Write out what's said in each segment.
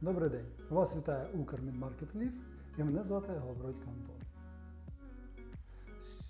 Добрий день! Вас вітає Укрмідмаркет Львів і мене звати Голобородько Антон.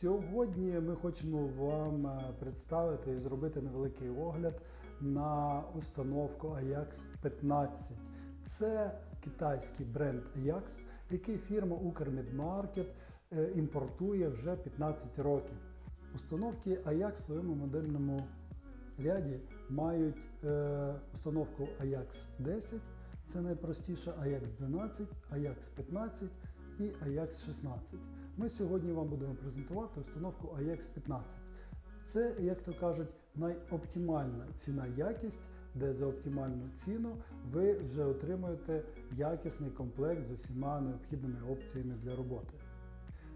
Сьогодні ми хочемо вам е, представити і зробити невеликий огляд на установку Ajax 15. Це китайський бренд Ajax, який фірма Укрмідмаркет е, імпортує вже 15 років. Установки Ajax в своєму модельному ряді мають е, установку Ajax 10, це найпростіша Ajax 12, Ajax 15 і Ajax 16. Ми сьогодні вам будемо презентувати установку Ajax 15. Це, як то кажуть, найоптимальна ціна якість, де за оптимальну ціну ви вже отримуєте якісний комплект з усіма необхідними опціями для роботи.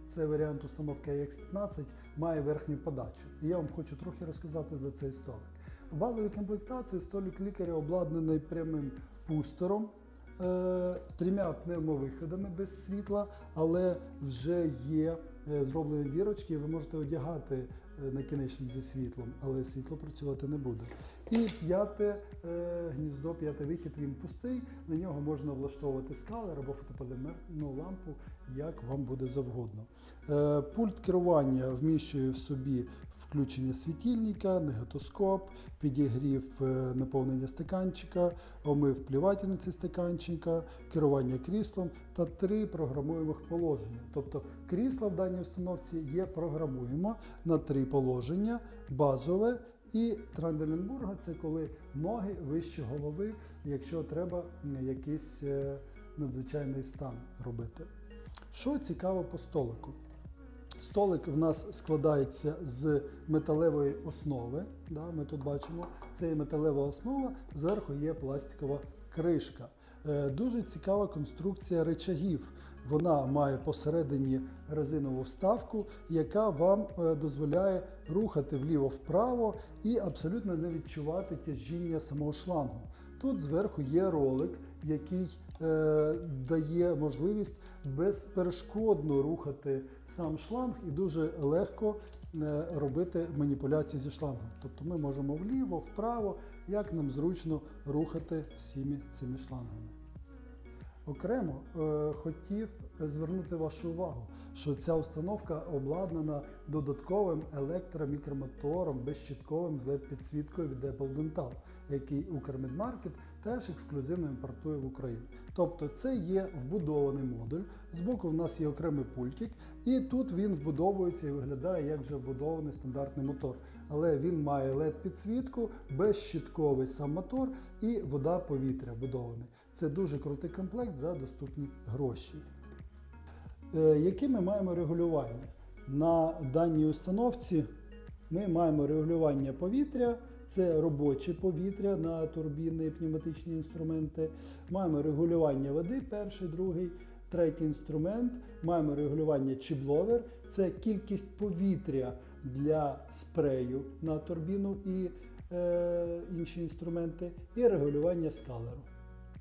Цей варіант установки AX15 має верхню подачу. І я вам хочу трохи розказати за цей столик. В базовій комплектації столик лікаря обладнаний прямим пустером, е, трьома пневмовиходами без світла, але вже є е, зроблені дірочки, і ви можете одягати е, накінечник зі світлом, але світло працювати не буде. І п'яте гніздо, п'ятий вихід, він пустий. На нього можна влаштовувати скалер або фотополімерну лампу, як вам буде завгодно. Пульт керування вміщує в собі включення світильника, негатоскоп, підігрів е, наповнення стаканчика, омив плівательниці стаканчика, керування кріслом та три програмуємих положення. Тобто крісло в даній установці є програмуємо на три положення: базове. І Транделенбурга це коли ноги вище голови, якщо треба якийсь е, надзвичайний стан робити. Що цікаво по столику? Столик в нас складається з металевої основи. Да, ми тут бачимо, це є металева основа, зверху є пластикова кришка. Е, Дуже цікава конструкція речагів. Вона має посередині резинову вставку, яка вам е, дозволяє рухати вліво-вправо і абсолютно не відчувати тяжіння самого шлангу. Тут зверху є ролик, який дає можливість безперешкодно рухати сам шланг і дуже легко е, робити маніпуляції зі шлангом. Тобто ми можемо вліво, вправо, як нам зручно рухати всіми цими шлангами. Окремо е, хотів звернути вашу увагу, що ця установка обладнана додатковим електромікромотором безщитковим з LED-підсвіткою від Apple Dental, який Укрмедмаркет теж ексклюзивно імпортує в Україну. Тобто це є вбудований модуль. Збоку в нас є окремий пультик, і тут він вбудовується і виглядає як вже вбудований стандартний мотор. Але він має LED-підсвітку, безщитковий сам мотор і вода повітря вбудований. Це дуже крутий комплект за доступні гроші. Е, Які ми маємо регулювання? На даній установці ми маємо регулювання повітря, це робоче повітря на турбіни пневматичні інструменти. Маємо регулювання води, перший, другий, третій інструмент. Маємо регулювання чібловер, це кількість повітря для спрею на турбіну і е, інші інструменти, і регулювання скалеру.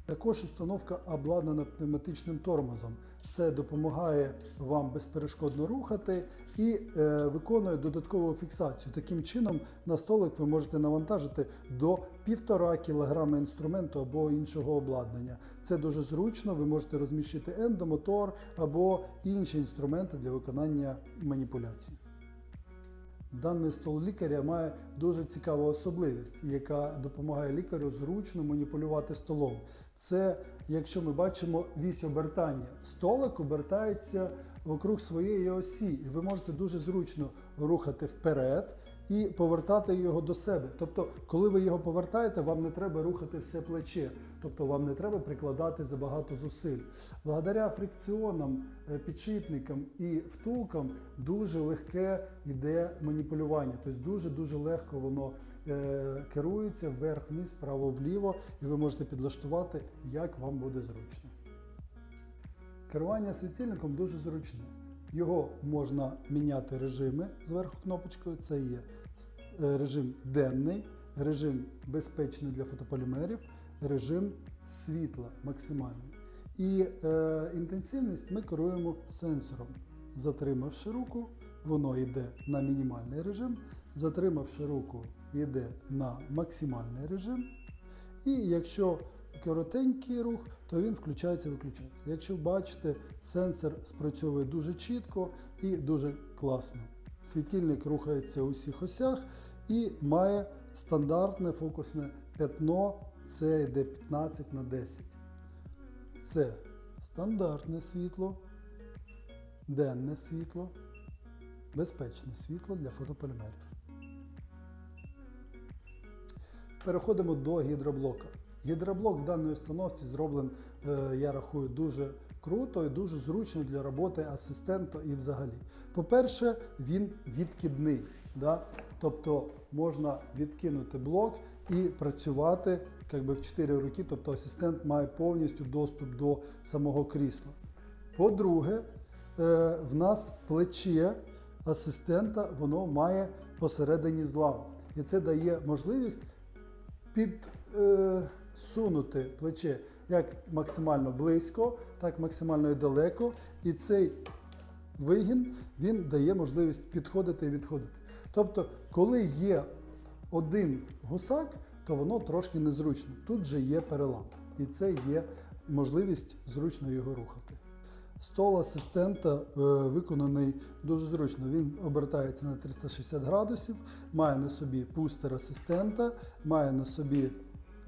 Також установка обладнана пневматичним тормозом. Це допомагає вам безперешкодно рухати і е, виконує додаткову фіксацію. Таким чином, на столик ви можете навантажити до 1,5 кг інструменту або іншого обладнання. Це дуже зручно. Ви можете розміщити ендомотор або інші інструменти для виконання маніпуляцій. Даний стол лікаря має дуже цікаву особливість, яка допомагає лікарю зручно маніпулювати столом. Це, якщо ми бачимо вісь обертання, столик обертається вокруг своєї осі, і ви можете дуже зручно рухати вперед і повертати його до себе. Тобто, коли ви його повертаєте, вам не треба рухати все плече, тобто вам не треба прикладати забагато зусиль. Благодаря фрикціонам, е, підшипникам і втулкам дуже легке йде маніпулювання. Тобто дуже-дуже легко воно е, керується вверх-вниз, вправо-вліво, і ви можете підлаштувати, як вам буде зручно. Керування світильником дуже зручне. Його можна міняти режими зверху кнопочкою. Це є е, режим денний, режим безпечний для фотополімерів, режим світла максимальний. І е, інтенсивність ми керуємо сенсором. Затримавши руку, воно йде на мінімальний режим, затримавши руку, йде на максимальний режим. І якщо коротенький рух, то він включається виключається. Якщо бачите, сенсор спрацьовує дуже чітко і дуже класно. Світильник рухається у всіх осях і має стандартне фокусне пятно, це йде 15 на 10. Це стандартне світло, денне світло, безпечне світло для фотополімерів. Переходимо до гідроблока. Гідроблок в даній установці зроблений, е, я рахую, дуже круто і дуже зручно для роботи асистента і взагалі. По-перше, він відкидний. Да? Тобто можна відкинути блок і працювати як би, в 4 руки, тобто асистент має повністю доступ до самого крісла. По-друге, е, в нас плече асистента воно має посередині злам. І це дає можливість підсунути плече як максимально близько, так максимально і далеко. І цей вигін він дає можливість підходити і відходити. Тобто, коли є один гусак, то воно трошки незручно. Тут же є перелам. І це є можливість зручно його рухати. Стол асистента е, виконаний дуже зручно. Він обертається на 360 градусів, має на собі пустер асистента, має на собі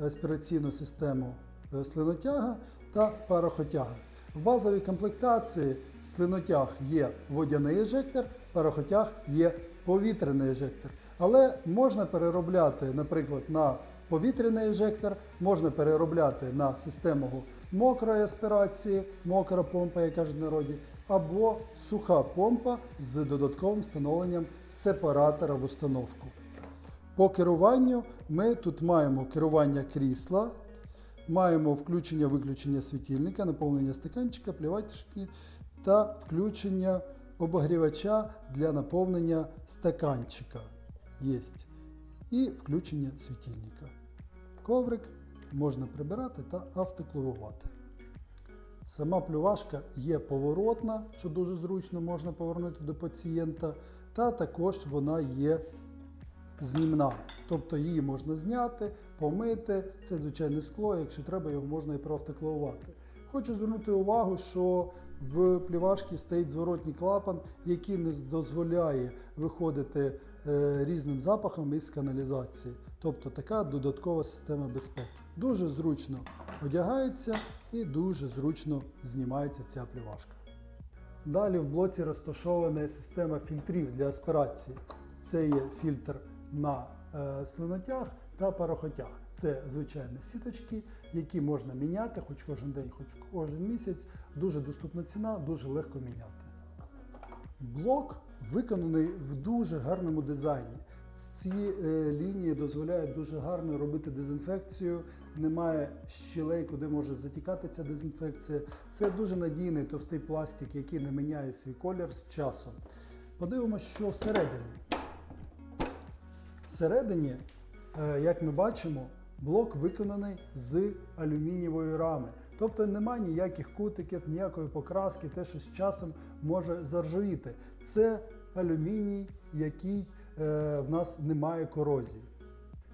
аспіраційну систему е, слинотяга та парохотяга. В базовій комплектації слинотяг є водяний ежектор, парохотяг є повітряний ежектор. Але можна переробляти, наприклад, на повітряний ежектор, можна переробляти на систему мокрої аспірації, мокра помпа, як кажуть в народі, або суха помпа з додатковим встановленням сепаратора в установку. По керуванню ми тут маємо керування крісла, маємо включення-виключення світильника, наповнення стаканчика, плівачки та включення обогрівача для наповнення стаканчика. Єсть. І включення світильника. Коврик можна прибирати та автоклавувати. Сама плювашка є поворотна, що дуже зручно можна повернути до пацієнта, та також вона є знімна. Тобто її можна зняти, помити. Це звичайне скло, якщо треба, його можна і проавтоклавувати. Хочу звернути увагу, що в плівашці стоїть зворотній клапан, який не дозволяє виходити е, різним запахом із каналізації. Тобто така додаткова система безпеки. Дуже зручно одягається і дуже зручно знімається ця плівашка. Далі в блоці розташована система фільтрів для аспірації. Це є фільтр на е, слинотяг та парохотяг. Це звичайні сіточки, які можна міняти хоч кожен день, хоч кожен місяць. Дуже доступна ціна, дуже легко міняти. Блок виконаний в дуже гарному дизайні. Ці е, лінії дозволяють дуже гарно робити дезінфекцію. Немає щілей, куди може затікати ця дезінфекція. Це дуже надійний товстий пластик, який не міняє свій колір з часом. Подивимося, що всередині. Всередині, е, як ми бачимо, блок виконаний з алюмінієвої рами. Тобто немає ніяких кутиків, ніякої покраски, те, що з часом може заржавіти. Це алюміній, який е, в нас не має корозії.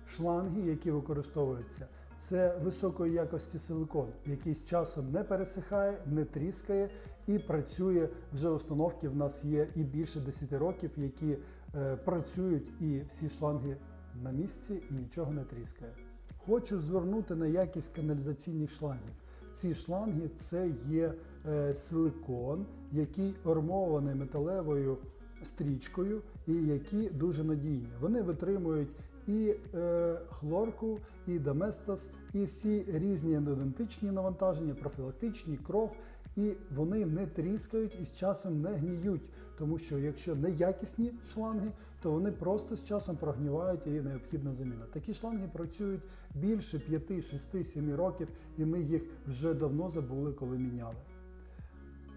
Шланги, які використовуються, це високої якості силикон, який з часом не пересихає, не тріскає і працює. Вже установки в нас є і більше 10 років, які е, працюють і всі шланги на місці і нічого не тріскає. Хочу звернути на якість каналізаційних шлангів. Ці шланги це є е, силикон, який ормований металевою стрічкою, і які дуже надійні. Вони витримують і е, хлорку, і доместос, і всі різні ендодонтичні навантаження, профілактичні, кров, і вони не тріскають і з часом не гніють. Тому що якщо неякісні шланги, то вони просто з часом прогнівають і необхідна заміна. Такі шланги працюють більше 5, 6, 7 років, і ми їх вже давно забули, коли міняли.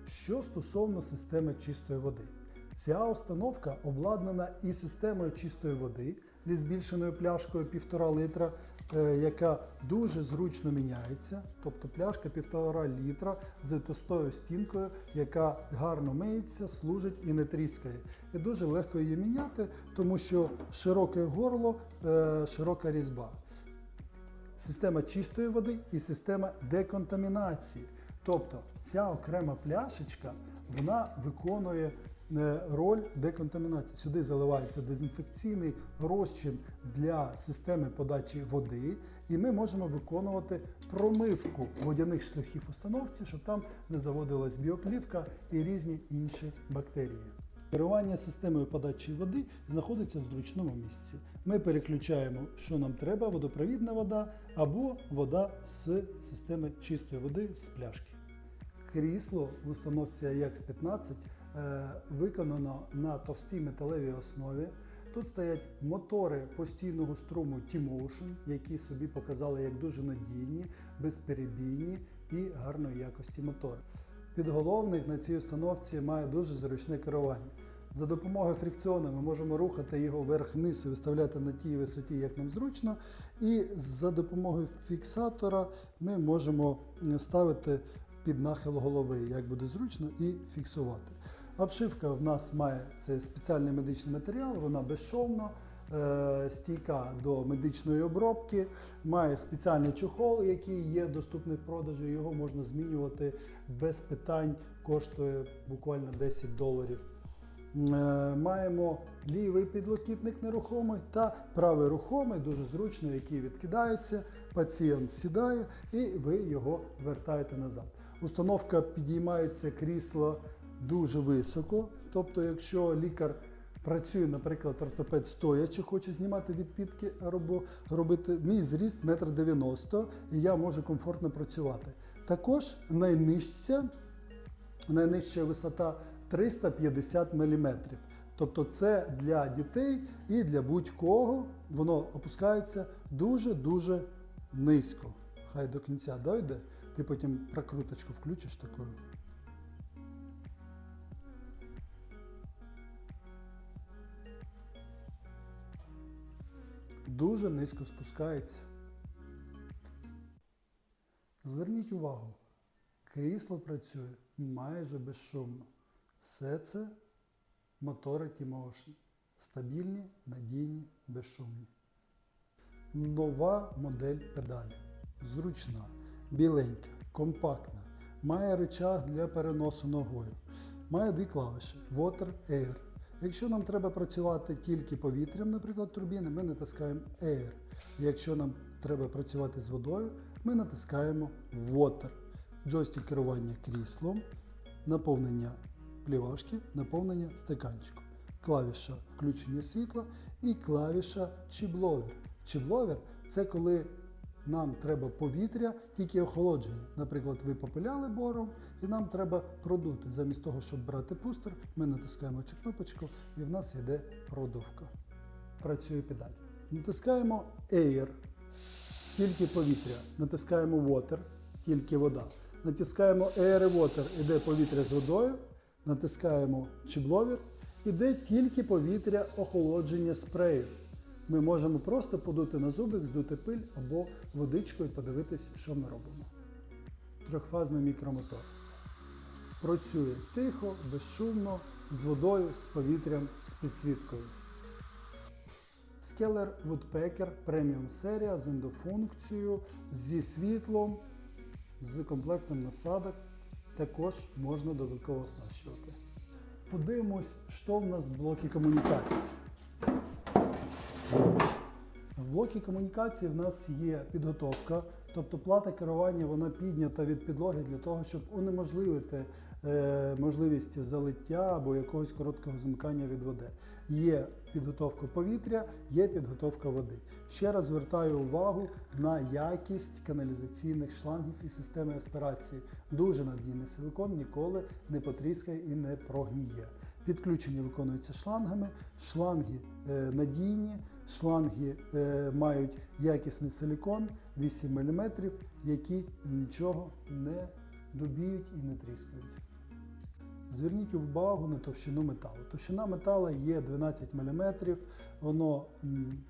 Що стосовно системи чистої води, ця установка обладнана і системою чистої води зі збільшеною пляшкою 1,5 літра, е, яка дуже зручно міняється. Тобто пляшка 1,5 літра з товстою стінкою, яка гарно миється, служить і не тріскає. І дуже легко її міняти, тому що широке горло, е, широка різьба. система чистої води і система деконтамінації. Тобто ця окрема пляшечка вона виконує роль деконтамінації. Сюди заливається дезінфекційний розчин для системи подачі води, і ми можемо виконувати промивку водяних шляхів установці, щоб там не заводилась біоплівка і різні інші бактерії. Керування системою подачі води знаходиться в зручному місці. Ми переключаємо, що нам треба: водопровідна вода або вода з системи чистої води з пляшки. Крісло в установці Ajax 15 е, виконано на товстій металевій основі. Тут стоять мотори постійного струму T-Motion, які собі показали як дуже надійні, безперебійні і гарної якості мотори. Підголовник на цій установці має дуже зручне керування. За допомогою фрикціону ми можемо рухати його вверх-вниз і виставляти на тій висоті, як нам зручно. І за допомогою фіксатора ми можемо ставити під нахил голови, як буде зручно, і фіксувати. Обшивка в нас має це спеціальний медичний матеріал, вона безшовна, е, стійка до медичної обробки, має спеціальний чохол, який є доступний в продажі. Його можна змінювати без питань, коштує буквально 10 доларів. Е, Маємо лівий підлокітник нерухомий та правий рухомий, дуже зручно, який відкидається. Пацієнт сідає і ви його вертаєте назад. Установка підіймається крісло дуже високо. Тобто, якщо лікар працює, наприклад, ортопед стоячи, хоче знімати відпітки або робити мій зріст 1,90 м, і я можу комфортно працювати. Також найнижча, найнижча висота 350 мм. Тобто це для дітей і для будь-кого воно опускається дуже-дуже низько. Хай до кінця дойде, ти потім прокруточку включиш такою. Дуже низько спускається. Зверніть увагу, крісло працює майже безшумно. Все це мотори T-Motion. Стабільні, надійні, безшумні. Нова модель педалі. Зручна, біленька, компактна. Має рычаг для переносу ногою. Має дві клавіші Water Air. Якщо нам треба працювати тільки повітрям, наприклад, турбіни, ми натискаємо Air. Якщо нам треба працювати з водою, ми натискаємо Water. Джойстик керування кріслом, наповнення плівашки, наповнення стаканчику. Клавіша включення світла і клавіша чібловер. Чібловер це коли нам треба повітря, тільки охолодження. Наприклад, ви попиляли бором і нам треба продути. Замість того, щоб брати пустер, ми натискаємо цю кнопочку і в нас йде продувка. Працює педаль. Натискаємо Air, тільки повітря. Натискаємо Water, тільки вода. Натискаємо Air і Water, іде повітря з водою. Натискаємо чібловер, іде тільки повітря охолодження спрею. Ми можемо просто подути на зубик, здути пиль або водичкою подивитись, що ми робимо. Трьохфазний мікромотор. Працює тихо, безшумно, з водою, з повітрям, з підсвіткою. Skeller Woodpecker преміум серія з ендофункцією, зі світлом, з комплектом насадок. Також можна додатково оснащувати. Подивимось, що в нас в блокі комунікації. В блокі комунікації в нас є підготовка, тобто плата керування вона піднята від підлоги для того, щоб унеможливити е, можливість залиття або якогось короткого замикання від води. Є підготовка повітря, є підготовка води. Ще раз звертаю увагу на якість каналізаційних шлангів і системи аспірації. Дуже надійний силикон ніколи не потріскає і не прогніє. Підключення виконується шлангами, шланги е, надійні, шланги е, мають якісний силикон 8 мм, які нічого не добіють і не тріскають. Зверніть увагу на товщину металу. Товщина металу є 12 мм, воно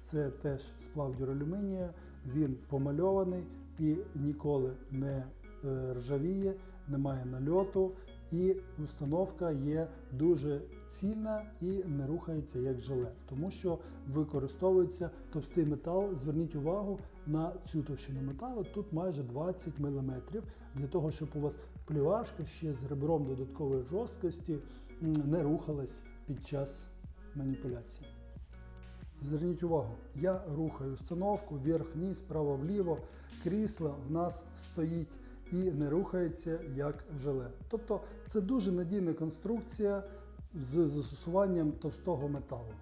це теж сплав дюралюмінія, він помальований і ніколи не е, ржавіє, немає нальоту і установка є дуже цільна і не рухається як желе, тому що використовується товстий метал. Зверніть увагу на цю товщину металу. Тут майже 20 мм, для того, щоб у вас плівашка ще з ребром додаткової жорсткості не рухалась під час маніпуляції. Зверніть увагу, я рухаю установку вверх-вниз, справа-вліво. Крісло в нас стоїть і не рухається як желе. Тобто це дуже надійна конструкція з застосуванням товстого металу.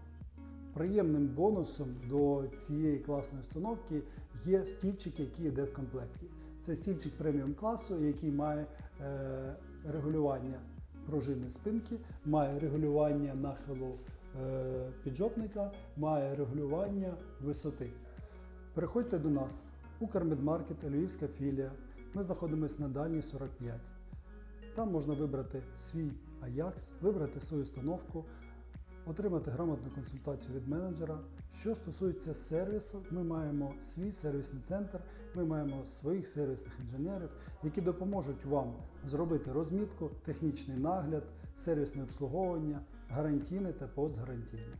Приємним бонусом до цієї класної установки є стільчик, який йде в комплекті. Це стільчик преміум класу, який має е, регулювання пружини спинки, має регулювання нахилу е, піджопника, має регулювання висоти. Переходьте до нас. Укрмедмаркет, Львівська філія. Ми знаходимося на дальній 45. Там можна вибрати свій Аякс, вибрати свою установку, отримати грамотну консультацію від менеджера. Що стосується сервісу, ми маємо свій сервісний центр, ми маємо своїх сервісних інженерів, які допоможуть вам зробити розмітку, технічний нагляд, сервісне обслуговування, гарантійне та постгарантійне.